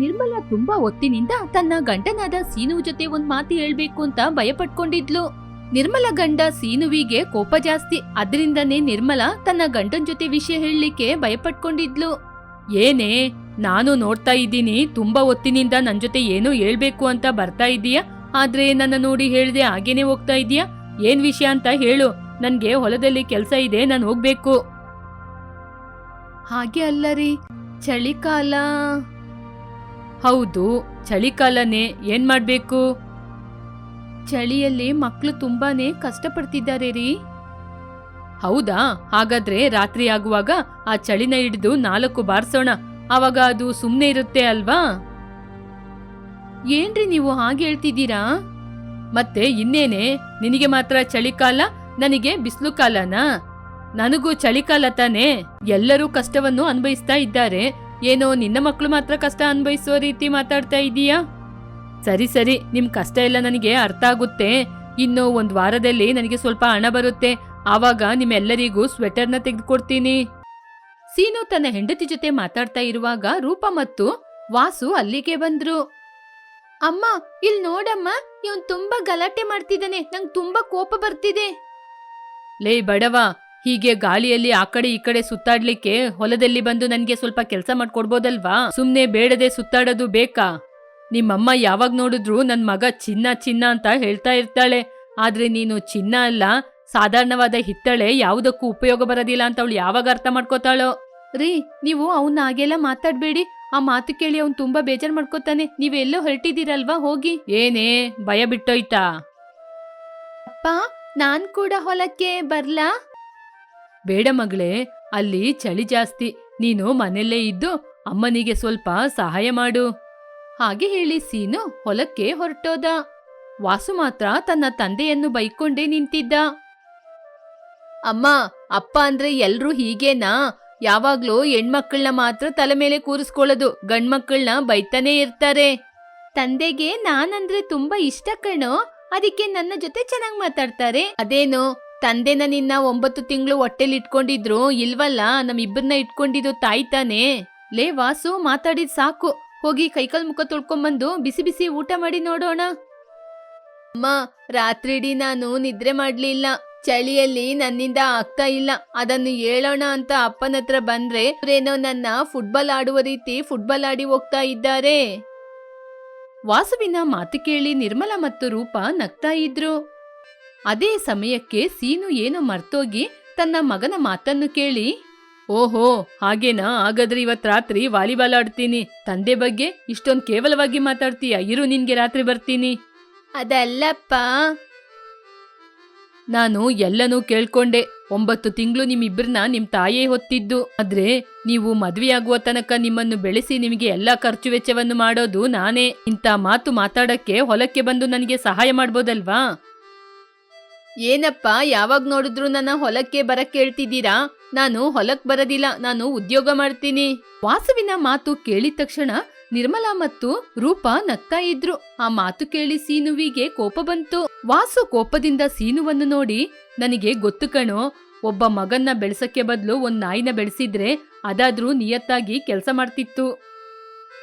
ನಿರ್ಮಲಾ ತುಂಬಾ ಒತ್ತಿನಿಂದ ತನ್ನ ಗಂಡನಾದ ಸೀನು ಜೊತೆ ಒಂದ್ ಮಾತು ಹೇಳ್ಬೇಕು ಅಂತ ಭಯಪಟ್ಕೊಂಡಿದ್ಲು. ನಿರ್ಮಲ ಗಂಡ ಸೀನುವಿಗೆ ಕೋಪ ಜಾಸ್ತಿ, ಅದರಿಂದನೇ ನಿರ್ಮಲಾ ತನ್ನ ಗಂಡನ್ ಜೊತೆ ವಿಷಯ ಹೇಳಲಿಕ್ಕೆ ಭಯಪಟ್ಕೊಂಡಿದ್ಲು. ಏನೇ, ನಾನು ನೋಡ್ತಾ ಇದ್ದೀನಿ, ತುಂಬಾ ಹೊತ್ತಿನಿಂದ ನನ್ ಜೊತೆ ಏನೋ ಹೇಳ್ಬೇಕು ಅಂತ ಬರ್ತಾ ಇದೀಯಾ ಆದ್ರೆ ನನ್ನ ನೋಡಿ ಹೇಳ್ದೆ ಹಾಗೇನೆ ಹೋಗ್ತಾ ಇದೀಯಾ ಏನ್ ವಿಷಯ ಅಂತ ಹೇಳು, ನನ್ಗೆ ಹೊಲದಲ್ಲಿ ಕೆಲ್ಸ ಇದೆ, ನಾನು ಹೋಗ್ಬೇಕು. ಹಾಗೆ ಅಲ್ಲ ರೀ, ಚಳಿಕಾಲ. ಹೌದು, ಚಳಿಕಾಲನೇ ಏನ್ ಮಾಡ್ಬೇಕು? ಚಳಿಯಲ್ಲಿ ಮಕ್ಕಳು ತುಂಬಾನೇ ಕಷ್ಟಪಡ್ತಿದ್ದಾರೆ ರೀ. ಹೌದಾ? ಹಾಗಾದ್ರೆ ರಾತ್ರಿ ಆಗುವಾಗ ಆ ಚಳಿನ ಹಿಡಿದು ನಾಲ್ಕು ಬಾರಿಸೋಣ. ಅವಾಗ ಅದು ಸುಮ್ಮನೆ ಇರುತ್ತೆ ಅಲ್ವಾ? ಏನ್ರಿ ನೀವು ಹಾಗೆ ಹೇಳ್ತಿದ್ದೀರಾ? ಮತ್ತೆ ಇನ್ನೇನೆ, ನಿನಗೆ ಮಾತ್ರ ಚಳಿಕಾಲ, ನನಗೆ ಬಿಸಿಲು ಕಾಲನಾ? ನನಗೂ ಚಳಿಕಾಲ ತಾನೇ. ಎಲ್ಲರೂ ಕಷ್ಟವನ್ನು ಅನುಭವಿಸ್ತಾ ಇದ್ದಾರೆ. ಏನೋ ನಿನ್ನ ಮಕ್ಕಳು ಮಾತ್ರ ಕಷ್ಟ ಅನುಭವಿಸೋ ರೀತಿ ಮಾತಾಡ್ತಾ ಇದೀಯಾ? ಸರಿ ಸರಿ, ನಿಮ್ ಕಷ್ಟ ಎಲ್ಲ ನನಗೆ ಅರ್ಥ ಆಗುತ್ತೆ. ಇನ್ನು ಒಂದ್ ವಾರದಲ್ಲಿ ನನಗೆ ಸ್ವಲ್ಪ ಹಣ ಬರುತ್ತೆ. ಆವಾಗ ನಿಮ್ಮೆಲ್ಲರಿಗೂ ಸ್ವೆಟರ್ನ ತೆಗೆದುಕೊಡ್ತೀನಿ. ಸೀನು ತನ್ನ ಹೆಂಡತಿ ಜೊತೆ ಮಾತಾಡ್ತಾ ಇರುವಾಗ ರೂಪ ಮತ್ತು ವಾಸು ಅಲ್ಲಿಗೆ ಬಂದ್ರು. ಅಮ್ಮ, ಇಲ್ ನೋಡಮ್ಮ, ಇವನ್ ತುಂಬಾ ಗಲಾಟೆ ಮಾಡ್ತಿದ್ದಾನೆ. ನಂಗೆ ತುಂಬಾ ಕೋಪ ಬರ್ತಿದೆ. ಲೇ, ಬಡವ ಹೀಗೆ ಗಾಳಿಯಲ್ಲಿ ಆ ಕಡೆ ಈ ಕಡೆ ಸುತ್ತಾಡ್ಲಿಕ್ಕೆ ಹೊಲದಲ್ಲಿ ಬಂದು ನನಗೆ ಸ್ವಲ್ಪ ಕೆಲಸ ಮಾಡ್ಕೊಡ್ಬೋದಲ್ವಾ? ಸುಮ್ನೆ ಬೇಡದೆ ಸುತ್ತಾಡೋದು ಬೇಕಾ? ನಿಮ್ಮಮ್ಮ ಯಾವಾಗ ನೋಡಿದ್ರು ನನ್ ಮಗ ಚಿನ್ನ ಚಿನ್ನ ಅಂತ ಹೇಳ್ತಾ ಇರ್ತಾಳೆ. ಆದ್ರೆ ನೀನು ಚಿನ್ನ ಅಲ್ಲ ಸಾಧಾರಣವಾದ ಹಿತ್ತಳೆ ಯಾವುದಕ್ಕೂ ಉಪಯೋಗ ಬರೋದಿಲ್ಲ ಅಂತ ಅವಳು ಯಾವಾಗ ಅರ್ಥ ಮಾಡ್ಕೋತಾಳೋ? ರೀ ನೀವು ಅವನ್ನ ಹಾಗೆಲ್ಲ ಮಾತಾಡ್ಬೇಡಿ. ಆ ಮಾತು ಕೇಳಿ ಅವ್ನು ತುಂಬಾ ಬೇಜಾರ್ ಮಾಡ್ಕೋತಾನೆ. ನೀವೆಲ್ಲೋ ಹೊರಟಿದ್ದೀರಲ್ವಾ? ಹೋಗಿ. ಏನೇ ಭಯ ಬಿಟ್ಟೋಯ್ತಾ? ಅಪ್ಪ ನಾನ್ ಕೂಡ ಹೊಲಕ್ಕೆ ಬರ್ಲಾ? ಬೇಡ ಮಗಳೇ, ಅಲ್ಲಿ ಚಳಿ ಜಾಸ್ತಿ. ನೀನು ಮನೆಯಲ್ಲೇ ಇದ್ದು ಅಮ್ಮನಿಗೆ ಸ್ವಲ್ಪ ಸಹಾಯ ಮಾಡು. ಹಾಗೆ ಹೇಳಿ ಸೀನು ಹೊಲಕ್ಕೆ ಹೊರಟೋದ. ವಾಸು ಮಾತ್ರ ತನ್ನ ತಂದೆಯನ್ನು ಬೈಕೊಂಡೇ ನಿಂತಿದ್ದ. ಅಮ್ಮ, ಅಪ್ಪ ಅಂದ್ರೆ ಎಲ್ರೂ ಹೀಗೇನಾ? ಯಾವಾಗ್ಲೂ ಹೆಣ್ಮಕ್ಳನ್ನ ಮಾತ್ರ ತಲೆ ಮೇಲೆ ಕೂರಿಸ್ಕೊಳ್ಳೋದು, ಗಂಡ್ಮಕ್ಳನ್ನ ಬೈತಾನೆ ಇರ್ತಾರೆ. ತಂದೆಗೆ ನಾನಂದ್ರೆ ತುಂಬಾ ಇಷ್ಟ ಕಣೋ. ಅದಕ್ಕೆ ನನ್ನ ಜೊತೆ ಚೆನ್ನಾಗಿ ಮಾತಾಡ್ತಾರೆ. ಅದೇನು? ತಂದೆನ ನಿನ್ನ ಒಂಬತ್ತು ತಿಂಗಳು ಹೊಟ್ಟೆಲಿ ಇಟ್ಕೊಂಡಿದ್ರು, ಇಲ್ವಲ್ಲ? ನಮ್ಮಿಬ್ಬರನ್ನ ಇಟ್ಕೊಂಡಿದ್ದು ತಾಯಿ ತಾನೇ. ಲೇ, ವಾಸು, ಮಾತಾಡಿದ್ ಸಾಕು. ಹೋಗಿ ಕೈಕಾಲ್ ಮುಖ ತೊಳ್ಕೊಂಬಂದು ಬಿಸಿ ಬಿಸಿ ಊಟ ಮಾಡಿ ನೋಡೋಣ. ಅಮ್ಮ, ರಾತ್ರಿಡೀ ನಾನು ನಿದ್ರೆ ಮಾಡ್ಲಿಲ್ಲ. ಚಳಿಯಲ್ಲಿ ನನ್ನಿಂದ ಆಗ್ತಾ ಇಲ್ಲ. ಅದನ್ನು ಹೇಳೋಣ ಅಂತ ಅಪ್ಪನ ಹತ್ರ ಬಂದ್ರೆ, ಅವ್ರೇನೋ ನನ್ನ ಫುಟ್ಬಾಲ್ ಆಡುವ ರೀತಿ ಫುಟ್ಬಾಲ್ ಆಡಿ ಹೋಗ್ತಾ ಇದ್ದಾರೆ. ವಾಸುವಿನ ಮಾತು ಕೇಳಿ ನಿರ್ಮಲ ಮತ್ತು ರೂಪ ನಗ್ತಾ ಇದ್ರು. ಅದೇ ಸಮಯಕ್ಕೆ ಸೀನು ಏನೋ ಮರ್ತೋಗಿ ತನ್ನ ಮಗನ ಮಾತನ್ನು ಕೇಳಿ ಓಹೋ ಹಾಗೇನಾ? ಹಾಗಾದ್ರೆ ಇವತ್ ರಾತ್ರಿ ವಾಲಿಬಾಲ್ ಆಡ್ತೀನಿ. ತಂದೆ ಬಗ್ಗೆ ಇಷ್ಟೊಂದ್ ಕೇವಲವಾಗಿ ಮಾತಾಡ್ತೀಯ? ಇರು ನಿನ್ಗೆ ರಾತ್ರಿ ಬರ್ತೀನಿ. ಅದಲ್ಲಪ್ಪ. ನಾನು ಎಲ್ಲನೂ ಕೇಳ್ಕೊಂಡೆ. ಒಂಬತ್ತು ತಿಂಗಳು ನಿಮ್ಮಿಬ್ಬರನ್ನ ನಿಮ್ ತಾಯೇ ಹೊತ್ತಿದ್ದು. ಆದ್ರೆ ನೀವು ಮದ್ವೆಯಾಗುವ ತನಕ ನಿಮ್ಮನ್ನು ಬೆಳೆಸಿ ನಿಮಗೆ ಎಲ್ಲಾ ಖರ್ಚು ವೆಚ್ಚವನ್ನು ಮಾಡೋದು ನಾನೇ. ಇಂಥ ಮಾತು ಮಾತಾಡಕ್ಕೆ ಹೊಲಕ್ಕೆ ಬಂದು ನನಗೆ ಸಹಾಯ ಮಾಡ್ಬೋದಲ್ವಾ? ಏನಪ್ಪ, ಯಾವಾಗ ನೋಡಿದ್ರು ನನ್ನ ಹೊಲಕ್ಕೆ ಬರಕ್ ಕೇಳ್ತಿದ್ದೀರಾ ನಾನು ಹೊಲಕ್ ಬರದಿಲ್ಲ, ನಾನು ಉದ್ಯೋಗ ಮಾಡ್ತೀನಿ. ವಾಸುವಿನ ಮಾತು ಕೇಳಿದ ತಕ್ಷಣ ನಿರ್ಮಲಾ ಮತ್ತು ರೂಪ ನಗ್ತಾ ಇದ್ರು. ಆ ಮಾತು ಕೇಳಿ ಸೀನುವಿಗೆ ಕೋಪ ಬಂತು. ವಾಸು ಕೋಪದಿಂದ ಸೀನುವನ್ನು ನೋಡಿ, ನನಗೆ ಗೊತ್ತು ಕಣೋ, ಒಬ್ಬ ಮಗನ್ನ ಬೆಳೆಸಕ್ಕೆ ಬದಲು ಒಂದ್ ನಾಯಿನ ಬೆಳೆಸಿದ್ರೆ ಅದಾದ್ರೂ ನಿಯತ್ತಾಗಿ ಕೆಲಸ ಮಾಡ್ತಿತ್ತು.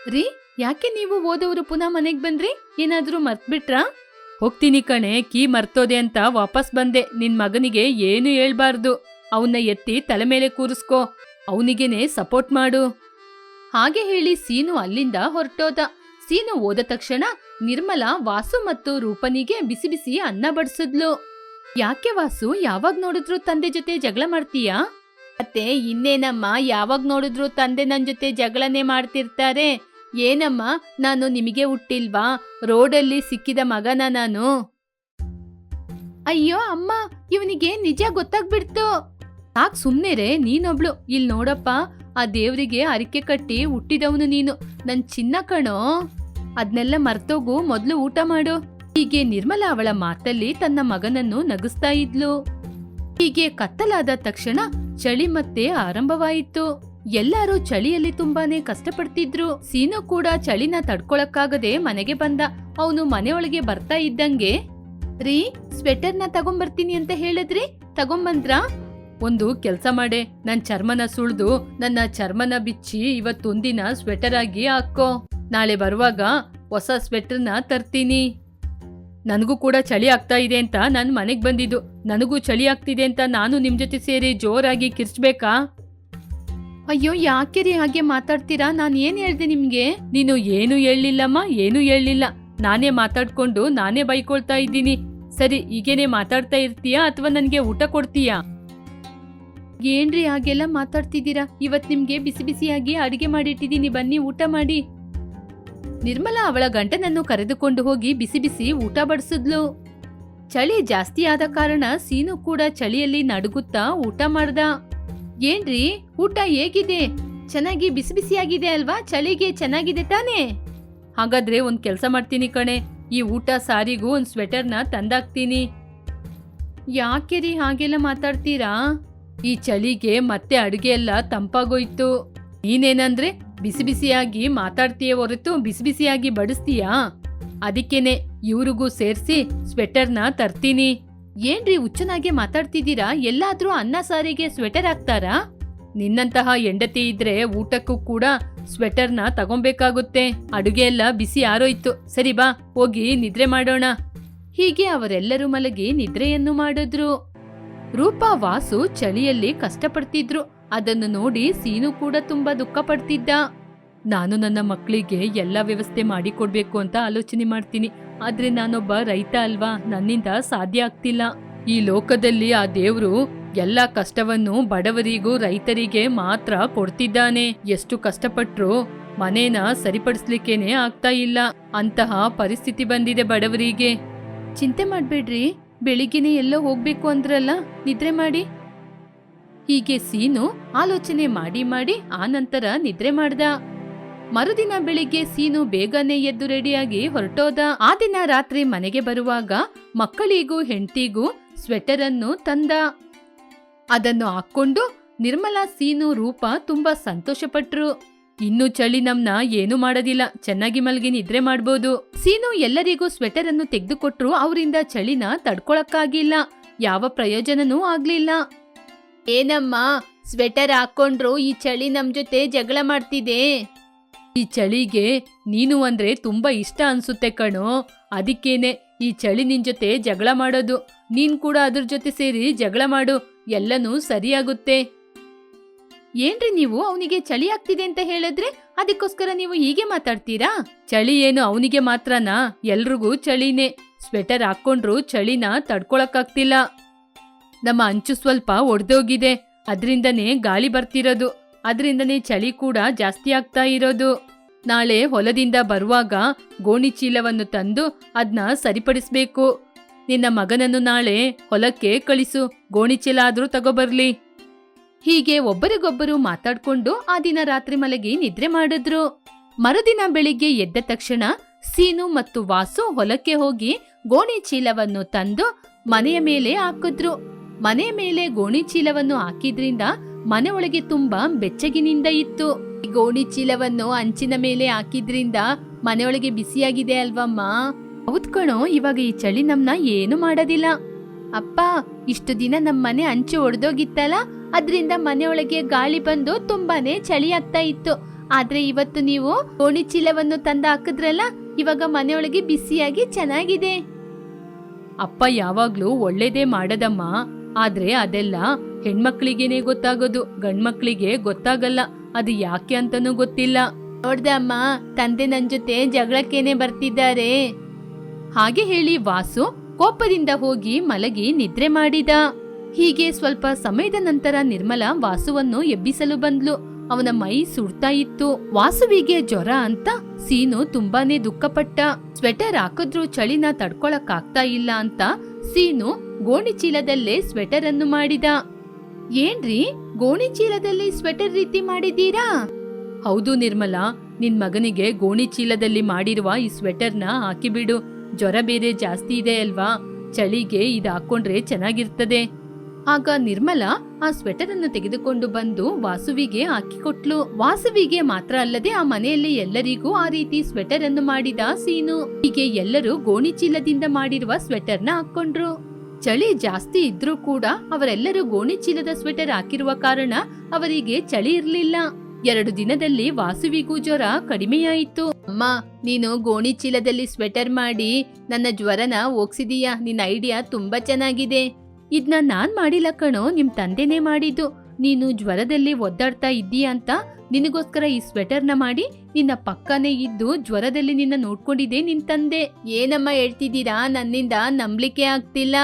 ರೀ, ಯಾಕೆ ನೀವು ಓದೋರು ಪುನಃ ಮನೆಗ್ ಬಂದ್ರಿ? ಏನಾದ್ರೂ ಮರ್ತ್ಬಿಟ್ರಾ? ಹೋಗ್ತೀನಿ ಕಣೆ, ಕೀ ಮರ್ತೋದೆ ಅಂತ ವಾಪಸ್ ಬಂದೆ. ನಿನ್ ಮಗನಿಗೆ ಏನು ಹೇಳ್ಬಾರ್ದು. ಅವನ್ನ ಎತ್ತಿ ತಲೆ ಮೇಲೆ ಕೂರಿಸ್ಕೋ. ಅವನಿಗೇನೆ ಸಪೋರ್ಟ್ ಮಾಡು. ಹಾಗೆ ಹೇಳಿ ಸೀನು ಅಲ್ಲಿಂದ ಹೊರಟೋದ. ಸೀನು ಹೋದ ತಕ್ಷಣ ನಿರ್ಮಲಾ ವಾಸು ಮತ್ತು ರೂಪನಿಗೆ ಬಿಸಿ ಬಿಸಿ ಅನ್ನ ಬಡಿಸಿದ್ಲು. ಯಾಕೆ ವಾಸು, ಯಾವಾಗ ನೋಡಿದ್ರು ತಂದೆ ಜೊತೆ ಜಗಳ ಮಾಡ್ತೀಯಾ? ಮತ್ತೆ ಇನ್ನೇನಮ್ಮ, ಯಾವಾಗ ನೋಡಿದ್ರು ತಂದೆ ನನ್ ಜೊತೆ ಜಗಳನೇ ಮಾಡ್ತಿರ್ತಾರೆ. ಏನಮ್ಮ, ನಾನು ನಿಮಗೆ ಹುಟ್ಟಿಲ್ವಾ? ರೋಡಲ್ಲಿ ಸಿಕ್ಕಿದ ಮಗನ ನಾನು. ಅಯ್ಯೋ ಅಮ್ಮ, ಇವನಿಗೆ ನಿಜ ಗೊತ್ತಾಗ್ಬಿಡ್ತು. ಸಾಕ್ ಸುಮ್ನೆರೆ ನೀನೊಬ್ಳು. ಇಲ್ಲಿ ನೋಡಪ್ಪ, ಆ ದೇವ್ರಿಗೆ ಅರಿಕೆ ಕಟ್ಟಿ ಹುಟ್ಟಿದವನು ನೀನು. ನನ್ ಚಿನ್ನ ಕಣೋ. ಅದ್ನೆಲ್ಲ ಮರ್ತೋಗು, ಮೊದಲು ಊಟ ಮಾಡು. ಹೀಗೆ ನಿರ್ಮಲ ಅವಳ ಮಾತಲ್ಲಿ ತನ್ನ ಮಗನನ್ನು ನಗಿಸ್ತಾ ಇದ್ಲು. ಹೀಗೆ ಕತ್ತಲಾದ ತಕ್ಷಣ ಚಳಿ ಮತ್ತೆ ಆರಂಭವಾಯಿತು. ಎಲ್ಲರೂ ಚಳಿಯಲ್ಲಿ ತುಂಬಾನೇ ಕಷ್ಟಪಡ್ತಿದ್ರು. ಸೀನು ಕೂಡ ಚಳಿನ ತಡ್ಕೊಳಕ್ಕಾಗದೆ ಮನೆಗೆ ಬಂದ. ಅವನು ಮನೆಯೊಳಗೆ ಬರ್ತಾ ಇದ್ದಂಗೆ, ರೀ, ಸ್ವೆಟರ್ನ ತಗೊಂಬರ್ತೀನಿ ಅಂತ ಹೇಳಿದ್ರಿ? ತಗೊಂಬಂದ್ರಾ? ಒಂದು ಕೆಲಸ ಮಾಡೆ. ನನ್ ಚರ್ಮನ ಸುಳ್ದು, ನನ್ನ ಚರ್ಮನ ಬಿಚ್ಚಿ ಇವತ್ತೊಂದಿನ ಸ್ವೆಟರ್ ಆಗಿ ಹಾಕೋ. ನಾಳೆ ಬರುವಾಗ ಹೊಸ ಸ್ವೆಟರ್ನ ತರ್ತೀನಿ. ನನಗೂ ಕೂಡ ಚಳಿ ಆಗ್ತಾ ಇದೆ ಅಂತ ನಾನು ಮನೆಗೆ ಬಂದಿದ್ದು. ನನಗೂ ಚಳಿ ಆಗ್ತಿದೆ ಅಂತ ನಾನು ನಿಮ್ಮ ಜೊತೆ ಸೇರಿ ಜೋರಾಗಿ ಕಿರ್ಚ್ಬೇಕಾ? ಅಯ್ಯೋ ಯಾಕೆ ರೀ ಹಾಗೆ ಮಾತಾಡ್ತೀರಾ? ನಾನು ಏನ್ ಹೇಳ್ದೆ ನಿಮ್ಗೆ? ನೀನು ಏನು ಹೇಳಲಿಲ್ಲಮ್ಮ, ಏನು ಹೇಳಲಿಲ್ಲ. ನಾನೇ ಮಾತಾಡ್ಕೊಂಡು ನಾನೇ ಬೈಕೊಳ್ತಾ ಇದ್ದೀನಿ. ಸರಿ, ಈಗೇನೆ ಮಾತಾಡ್ತಾ ಇರ್ತೀಯಾ ಅಥವಾ ನನಗೆ ಊಟ ಕೊಡ್ತೀಯಾ? ಏನ್ರಿ ಹಾಗೆಲ್ಲ ಮಾತಾಡ್ತಿದ್ದೀರಾ? ಇವತ್ ನಿಮ್ಗೆ ಬಿಸಿ ಬಿಸಿಯಾಗಿ ಅಡಿಗೆ ಮಾಡಿಟ್ಟಿದ್ದೀನಿ. ಬನ್ನಿ, ಊಟ ಮಾಡಿ. ನಿರ್ಮಲಾ ಅವಳ ಗಂಟನನ್ನು ಕರೆದುಕೊಂಡು ಹೋಗಿ ಬಿಸಿ ಬಿಸಿ ಊಟ ಬಡಿಸಿದ್ಲು. ಚಳಿ ಜಾಸ್ತಿ ಆದ ಕಾರಣ ಸೀನು ಕೂಡ ಚಳಿಯಲ್ಲಿ ನಡುಗುತ್ತಾ ಊಟ ಮಾಡ್ದ. ಏನ್ರಿ? ಊಟ ಹೇಗಿದೆ? ಚೆನ್ನಾಗಿ ಬಿಸಿ ಬಿಸಿಯಾಗಿದೆ ಅಲ್ವಾ? ಚಳಿಗೆ ಚೆನ್ನಾಗಿದೆ ತಾನೇ? ಹಾಗಾದ್ರೆ ಒಂದ್ ಕೆಲಸ ಮಾಡ್ತೀನಿ ಕಣೆ. ಈ ಊಟ ಸಾರಿಗೂ ಒಂದ್ ಸ್ವೆಟರ್ನ ತಂದಾಕ್ತೀನಿ. ಯಾಕೆ ರೀ ಹಾಗೆಲ್ಲ ಮಾತಾಡ್ತೀರಾ? ಈ ಚಳಿಗೆ ಮತ್ತೆ ಅಡುಗೆ ಎಲ್ಲ ತಂಪಾಗೋಯ್ತು. ನೀನೇನಂದ್ರೆ ಬಿಸಿ ಬಿಸಿಯಾಗಿ ಮಾತಾಡ್ತೀಯ ಹೊರತು ಬಿಸಿ ಬಿಸಿಯಾಗಿ ಬಡಿಸ್ತೀಯಾ? ಅದಕ್ಕೇನೆ ಇವ್ರಿಗೂ ಸೇರಿಸಿ ಸ್ವೆಟರ್ನ ತರ್ತೀನಿ. ಏನ್ರಿ ಹುಚ್ಚನಾಗೆ ಮಾತಾಡ್ತಿದ್ದೀರಾ? ಎಲ್ಲಾದ್ರೂ ಅನ್ನ ಸಾರಿಗೆ ಸ್ವೆಟರ್ ಹಾಕ್ತಾರಾ? ನಿನ್ನಂತಹ ಹೆಂಡತಿ ಇದ್ರೆ ಊಟಕ್ಕೂ ಕೂಡ ಸ್ವೆಟರ್ನ ತಗೊಬೇಕಾಗುತ್ತೆ. ಅಡುಗೆ ಎಲ್ಲ ಬಿಸಿ ಆರೋಯ್ತು. ಸರಿ ಬಾ, ಹೋಗಿ ನಿದ್ರೆ ಮಾಡೋಣ. ಹೀಗೆ ಅವರೆಲ್ಲರೂ ಮಲಗಿ ನಿದ್ರೆಯನ್ನು ಮಾಡಿದ್ರು. ರೂಪಾ ವಾಸು ಚಳಿಯಲ್ಲಿ ಕಷ್ಟಪಡ್ತಿದ್ರು. ಅದನ್ನು ನೋಡಿ ಸೀನು ಕೂಡ ತುಂಬಾ ದುಃಖ ಪಡ್ತಿದ್ದ. ನಾನು ನನ್ನ ಮಕ್ಕಳಿಗೆ ಎಲ್ಲ ವ್ಯವಸ್ಥೆ ಮಾಡಿಕೊಡ್ಬೇಕು ಅಂತ ಆಲೋಚನೆ ಮಾಡ್ತೀನಿ. ಆದ್ರೆ ನಾನೊಬ್ಬ ರೈತ ಅಲ್ವಾ? ನನ್ನಿಂದ ಸಾಧ್ಯ ಆಗ್ತಿಲ್ಲ. ಈ ಲೋಕದಲ್ಲಿ ಆ ದೇವ್ರು ಎಲ್ಲ ಕಷ್ಟವನ್ನು ಬಡವರಿಗೂ ರೈತರಿಗೆ ಮಾತ್ರ ಕೊಡ್ತಿದ್ದಾನೆ. ಎಷ್ಟು ಕಷ್ಟಪಟ್ರು ಮನೇನ ಸರಿಪಡಿಸ್ಲಿಕ್ಕೇನೆ ಆಗ್ತಾ ಇಲ್ಲ. ಅಂತಹ ಪರಿಸ್ಥಿತಿ ಬಂದಿದೆ ಬಡವರಿಗೆ. ಚಿಂತೆ ಮಾಡ್ಬೇಡ್ರಿ. ಬೆಳಿಗ್ಗೆನೆ ಎಲ್ಲೋ ಹೋಗ್ಬೇಕು ಅಂದ್ರಲ್ಲ? ನಿದ್ರೆ ಮಾಡಿ. ಹೀಗೆ ಸೀನು ಆಲೋಚನೆ ಮಾಡಿ ಮಾಡಿ ಆ ನಂತರ ನಿದ್ರೆ ಮಾಡ್ದ. ಮರುದಿನ ಬೆಳಿಗ್ಗೆ ಸೀನು ಬೇಗನೆ ಎದ್ದು ರೆಡಿಯಾಗಿ ಹೊರಟೋದ. ಆ ದಿನ ರಾತ್ರಿ ಮನೆಗೆ ಬರುವಾಗ ಮಕ್ಕಳಿಗೂ ಹೆಂಡತಿಗೂ ಸ್ವೆಟರ್ ಅನ್ನು ತಂದ. ಅದನ್ನು ಹಾಕೊಂಡು ನಿರ್ಮಲಾ ಸೀನು ರೂಪ ತುಂಬಾ ಸಂತೋಷಪಟ್ರು. ಇನ್ನು ಚಳಿ ನಮ್ನ ಏನು ಮಾಡೋದಿಲ್ಲ. ಚೆನ್ನಾಗಿ ಮಲ್ಗಿ ನಿದ್ರೆ ಮಾಡ್ಬೋದು. ಸೀನು ಎಲ್ಲರಿಗೂ ಸ್ವೆಟರ್ ಅನ್ನು ತೆಗೆದುಕೊಟ್ರು. ಅವರಿಂದ ಚಳಿನ ತಡ್ಕೊಳಕ್ಕಾಗಿಲ್ಲ. ಯಾವ ಪ್ರಯೋಜನನೂ ಆಗ್ಲಿಲ್ಲ. ಏನಮ್ಮ, ಸ್ವೆಟರ್ ಹಾಕೊಂಡ್ರು ಈ ಚಳಿ ನಮ್ ಜೊತೆ ಜಗಳ ಮಾಡ್ತಿದೆ. ಈ ಚಳಿಗೆ ನೀನು ಅಂದ್ರೆ ತುಂಬಾ ಇಷ್ಟ ಅನ್ಸುತ್ತೆ ಕಣೋ. ಅದಕ್ಕೇನೆ ಈ ಚಳಿ ನಿನ್ ಜೊತೆ ಜಗಳ ಮಾಡೋದು. ನೀನ್ ಕೂಡ ಅದ್ರ ಜೊತೆ ಸೇರಿ ಜಗಳ ಮಾಡು. ಎಲ್ಲನೂ ಸರಿಯಾಗುತ್ತೆ. ಏನ್ರಿ ನೀವು? ಅವನಿಗೆ ಚಳಿ ಆಗ್ತಿದೆ ಅಂತ ಹೇಳಿದ್ರೆ ಅದಕ್ಕೋಸ್ಕರ ನೀವು ಹೀಗೆ ಮಾತಾಡ್ತೀರಾ? ಚಳಿ ಏನು ಅವನಿಗೆ ಮಾತ್ರನಾ? ಎಲ್ರಿಗೂ ಚಳಿನೇ. ಸ್ವೆಟರ್ ಹಾಕೊಂಡ್ರು ಚಳಿನ ತಡ್ಕೊಳಕ್ಕಾಗ್ತಿಲ್ಲ. ನಮ್ಮ ಅಂಚು ಸ್ವಲ್ಪ ಒಡೆದೋಗಿದೆ. ಅದ್ರಿಂದನೇ ಗಾಳಿ ಬರ್ತಿರೋದು. ಅದ್ರಿಂದನೇ ಚಳಿ ಕೂಡ ಜಾಸ್ತಿ ಆಗ್ತಾ ಇರೋದು. ನಾಳೆ ಹೊಲದಿಂದ ಬರುವಾಗ ಗೋಣಿ ಚೀಲವನ್ನು ತಂದು ಅದ್ನ ಸರಿಪಡಿಸ್ಬೇಕು. ನಿನ್ನ ಮಗನನ್ನು ನಾಳೆ ಹೊಲಕ್ಕೆ ಕಳಿಸು. ಗೋಣಿ ಚೀಲ ಆದ್ರೂ ತಗೋಬರ್ಲಿ. ಹೀಗೆ ಒಬ್ಬರಿಗೊಬ್ಬರು ಮಾತಾಡ್ಕೊಂಡು ಆ ದಿನ ರಾತ್ರಿ ಮಲಗಿ ನಿದ್ರೆ ಮಾಡಿದ್ರು. ಮರುದಿನ ಬೆಳಿಗ್ಗೆ ಎದ್ದ ತಕ್ಷಣ ಸೀನು ಮತ್ತು ವಾಸು ಹೊಲಕ್ಕೆ ಹೋಗಿ ಗೋಣಿ ಚೀಲವನ್ನು ತಂದು ಮನೆಯ ಮೇಲೆ ಹಾಕಿದ್ರು. ಮನೆಯ ಮೇಲೆ ಗೋಣಿ ಚೀಲವನ್ನು ಹಾಕಿದ್ರಿಂದ ಮನೆ ತುಂಬಾ ಬೆಚ್ಚಗಿನಿಂದ ಇತ್ತು. ಗೋಣಿ ಚೀಲವನ್ನು ಅಂಚಿನ ಮೇಲೆ ಹಾಕಿದ್ರಿಂದ ಮನೆಯೊಳಗೆ ಬಿಸಿಯಾಗಿದೆ ಅಲ್ವಮ್ಮ? ಹೌದ್ ಇವಾಗ ಈ ಚಳಿ ನಮ್ನ ಏನು ಮಾಡೋದಿಲ್ಲ. ಅಪ್ಪ, ಇಷ್ಟು ದಿನ ನಮ್ಮ ಮನೆ ಅಂಚು ಒಡೆದೋಗಿತ್ತಲ್ಲ, ಅದ್ರಿಂದ ಮನೆಯೊಳಗೆ ಗಾಳಿ ಬಂದು ತುಂಬಾನೇ ಚಳಿ ಆಗ್ತಾ ಇತ್ತು. ಆದ್ರೆ ಇವತ್ತು ನೀವು ಗೋಣಿ ಚೀಲವನ್ನು ತಂದ ಹಾಕಿದ್ರಲ್ಲ, ಇವಾಗ ಮನೆಯೊಳಗೆ ಬಿಸಿಯಾಗಿ ಚೆನ್ನಾಗಿದೆ. ಅಪ್ಪ, ಯಾವಾಗ್ಲೂ ಒಳ್ಳೇದೇ ಮಾಡದಮ್ಮ. ಆದ್ರೆ ಅದೆಲ್ಲ ಹೆಣ್ಮಕ್ಳಿಗೇನೆ ಗೊತ್ತಾಗೋದು, ಗಂಡ್ಮಕ್ಳಿಗೆ ಗೊತ್ತಾಗಲ್ಲ. ಅದು ಯಾಕೆ ಅಂತನೂ ಗೊತ್ತಿಲ್ಲ. ನೋಡ್ದೆ ಅಮ್ಮ, ತಂದೆ ನನ್ ಜೊತೆ ಜಗಳಕ್ಕೇನೆ ಬರ್ತಿದ್ದಾರೆ. ಹಾಗೆ ಹೇಳಿ ವಾಸು ಕೋಪದಿಂದ ಹೋಗಿ ಮಲಗಿ ನಿದ್ರೆ ಮಾಡಿದ. ಹೀಗೆ ಸ್ವಲ್ಪ ಸಮಯದ ನಂತರ ನಿರ್ಮಲ ವಾಸುವನ್ನು ಎಬ್ಬಿಸಲು ಬಂದ್ಲು. ಅವನ ಮೈ ಸುಡ್ತಾ ಇತ್ತು. ವಾಸುವಿಗೆ ಜ್ವರ ಅಂತ ಸೀನು ತುಂಬಾನೇ ದುಃಖಪಟ್ಟ. ಸ್ವೆಟರ್ ಹಾಕಿದ್ರೂ ಚಳಿನ ತಡ್ಕೊಳಕ್ಕಾಗ್ತಾ ಇಲ್ಲ ಅಂತ ಸೀನು ಗೋಣಿ ಚೀಲದಲ್ಲೇ ಸ್ವೆಟರ್ ಅನ್ನು ಮಾಡಿದ. ಏನ್ರಿ? ಗೋಣಿ ಚೀಲದಲ್ಲಿ ಸ್ವೆಟರ್ ರೀತಿ ಮಾಡಿದ್ದೀರಾ? ಹೌದು ನಿರ್ಮಲಾ, ನಿನ್ ಮಗನಿಗೆ ಗೋಣಿ ಚೀಲದಲ್ಲಿ ಮಾಡಿರುವ ಈ ಸ್ವೆಟರ್ನ ಹಾಕಿಬಿಡು. ಜ್ವರ ಬೇರೆ ಜಾಸ್ತಿ ಇದೆ ಅಲ್ವಾ? ಚಳಿಗೆ ಇದು ಹಾಕೊಂಡ್ರೆ ಚೆನ್ನಾಗಿರ್ತದೆ. ಆಗ ನಿರ್ಮಲಾ ಆ ಸ್ವೆಟರ್ ಅನ್ನು ತೆಗೆದುಕೊಂಡು ಬಂದು ವಾಸುವಿಗೆ ಹಾಕಿಕೊಟ್ಲು. ವಾಸುವಿಗೆ ಮಾತ್ರ ಅಲ್ಲದೆ ಆ ಮನೆಯಲ್ಲಿ ಎಲ್ಲರಿಗೂ ಆ ರೀತಿ ಸ್ವೆಟರ್ ಅನ್ನು ಮಾಡಿದ ಸೀನು. ಹೀಗೆ ಎಲ್ಲರೂ ಗೋಣಿ ಚೀಲದಿಂದ ಮಾಡಿರುವ ಸ್ವೆಟರ್ನ ಹಾಕೊಂಡ್ರು ಚಳಿ ಜಾಸ್ತಿ ಇದ್ರೂ ಕೂಡ ಅವರೆಲ್ಲರೂ ಗೋಣಿಚೀಲದ ಸ್ವೆಟರ್ ಹಾಕಿರುವ ಕಾರಣ ಅವರಿಗೆ ಚಳಿ ಇರ್ಲಿಲ್ಲ. ಎರಡು ದಿನದಲ್ಲಿ ವಾಸುವಿಗೂ ಜ್ವರ ಕಡಿಮೆಯಾಯಿತು. ಅಮ್ಮ, ನೀನು ಗೋಣಿ ಚೀಲದಲ್ಲಿ ಸ್ವೆಟರ್ ಮಾಡಿ ನನ್ನ ಜ್ವರನ ಹೋಗ್ಸಿದೀಯಾ? ನಿನ್ನ ಐಡಿಯಾ ತುಂಬಾ ಚೆನ್ನಾಗಿದೆ. ಇದನ್ನ ನಾನ್ ಮಾಡಿಲ್ಲ ಕಣೋ, ನಿಮ್ ತಂದೆನೇ ಮಾಡಿದ್ದು. ನೀನು ಜ್ವರದಲ್ಲಿ ಒದ್ದಾಡ್ತಾ ಇದ್ದೀಯಾ ಅಂತ ನಿನಗೋಸ್ಕರ ಈ ಸ್ವೆಟರ್ನ ಮಾಡಿ ನಿನ್ನ ಪಕ್ಕನೇ ಇದ್ದು ಜ್ವರದಲ್ಲಿ ನಿನ್ನ ನೋಡ್ಕೊಂಡಿದ್ದೆ ನಿನ್ ತಂದೆ. ಏನಮ್ಮ ಹೇಳ್ತಿದ್ದೀರಾ? ನನ್ನಿಂದ ನಂಬ್ಲಿಕ್ಕೆ ಆಗ್ತಿಲ್ಲ.